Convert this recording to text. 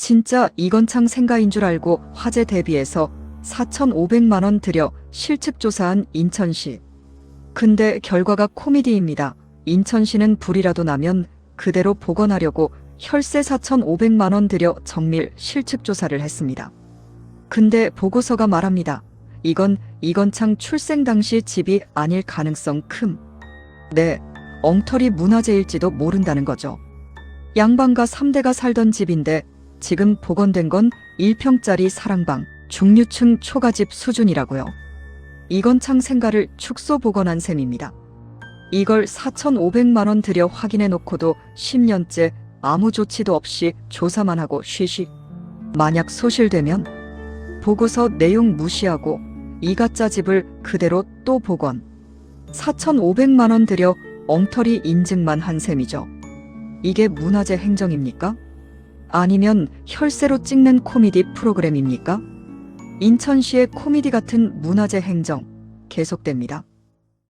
진짜 이건창 생가인 줄 알고 화재 대비해서 4,500만 원 들여 실측 조사한 인천시. 근데 결과가 코미디입니다. 인천시는 불이라도 나면 그대로 복원하려고 혈세 4,500만 원 들여 정밀 실측 조사를 했습니다. 근데 보고서가 말합니다. 이건 이건창 출생 당시 집이 아닐 가능성 큼. 네, 엉터리 문화재일지도 모른다는 거죠. 양반가 3대가 살던 집인데 지금 복원된 건 1평짜리 사랑방, 중류층 초가집 수준이라고요. 이건창 생가를 축소 복원한 셈입니다. 이걸 4,500만 원 들여 확인해 놓고도 10년째 아무 조치도 없이 조사만 하고 쉬쉬. 만약 소실되면 보고서 내용 무시하고 이 가짜 집을 그대로 또 복원. 4,500만 원 들여 엉터리 인증만 한 셈이죠. 이게 문화재 행정입니까? 아니면 혈세로 찍는 코미디 프로그램입니까? 인천시의 코미디 같은 문화재 행정 계속됩니다.